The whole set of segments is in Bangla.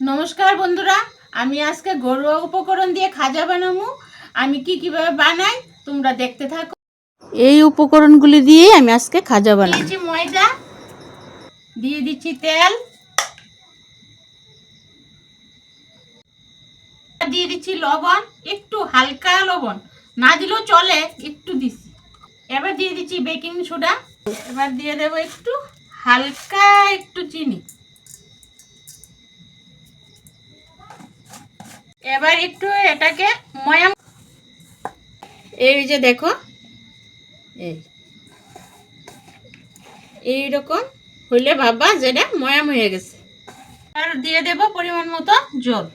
নমস্কার বন্ধুরা, আমি আজকে ঘরোয়া উপকরণ দিয়ে খাজা বানাবো। আমি কি কীভাবে বানাই তোমরা দেখতে থাকো। এই উপকরণগুলি দিয়ে আমি আজকে খাজা বানাবো। দিয়েছি ময়দা, দিয়ে দিচ্ছি তেল, দিয়ে দিচ্ছি লবণ, একটু হালকা লবণ। না দিলেও চলে, একটু দিচ্ছি। এবার দিয়ে দিচ্ছি বেকিং সোডা, এবার দিয়ে দেবো একটু হালকা একটু চিনি। এবার একটু এটাকে ময়াম এই যে দেখো। এই। এইরকম হইলে ভাববা যেটা ময়াম হয়ে গেছে। আর দিয়ে দেব পরিমাণ মতো জল।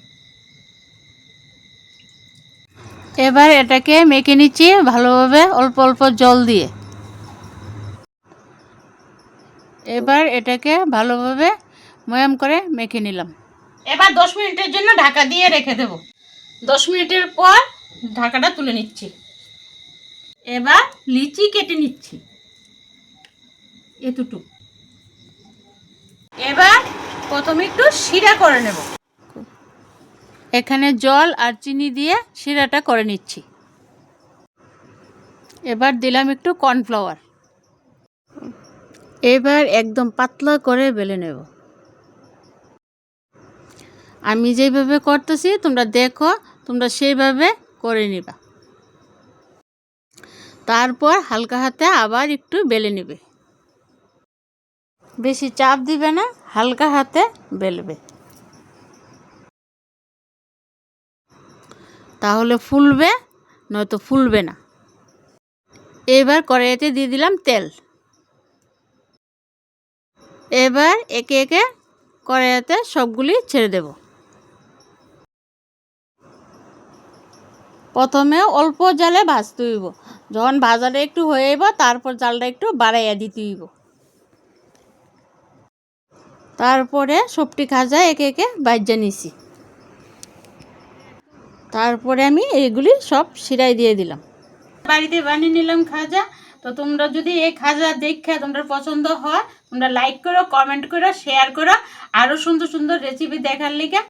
এবার এটাকে মেখে নিচ্ছি ভালোভাবে অল্প অল্প জল দিয়ে। এবার এটাকে ভালোভাবে ময়াম করে মেখে নিলাম। এবার দশ মিনিটের জন্য ঢাকা দিয়ে রেখে দেব। দশ মিনিটের পর ঢাকাটা তুলে নিচ্ছি। এবার লিচি কেটে নিচ্ছি। এতটুকু। এবার প্রথমে একটু শিরা করে নেব। এখানে জল আর চিনি দিয়ে শিরাটা করে নিচ্ছি। এবার দিলাম একটু কর্নফ্লাওয়ার। এবার একদম পাতলা করে বেলে নেব। আমি যেভাবে করতেছি, তোমরা দেখো, তোমরা সেইভাবে করে নিবা। তারপর হালকা হাতে আবার একটু বেলে নেবে। বেশি চাপ দিবে না, হালকা হাতে বেলবে। তাহলে ফুলবে, নয়তো ফুলবে না। এবার কড়াইতে দিয়ে দিলাম তেল। এবার একে একে কড়াইতে সবগুলি ছেড়ে দেব। প্রথমে অল্প জালে ভাজতে হইব। যখন ভাজাটা একটু হয়ে যাব তারপর জালটা একটু বাড়াইয়া দিতে হইব। তারপরে সবটি খাজা একে একে বাজ্যা নিছি। তারপরে আমি এগুলি সব সিরাই দিয়ে দিলাম। বাড়িতে বানিয়ে নিলাম খাজা। তো তোমরা যদি এই খাজা দেখে তোমরা পছন্দ হয়, তোমরা লাইক করো কমেন্ট করো শেয়ার করো। আরও সুন্দর সুন্দর রেসিপি দেখার লিগে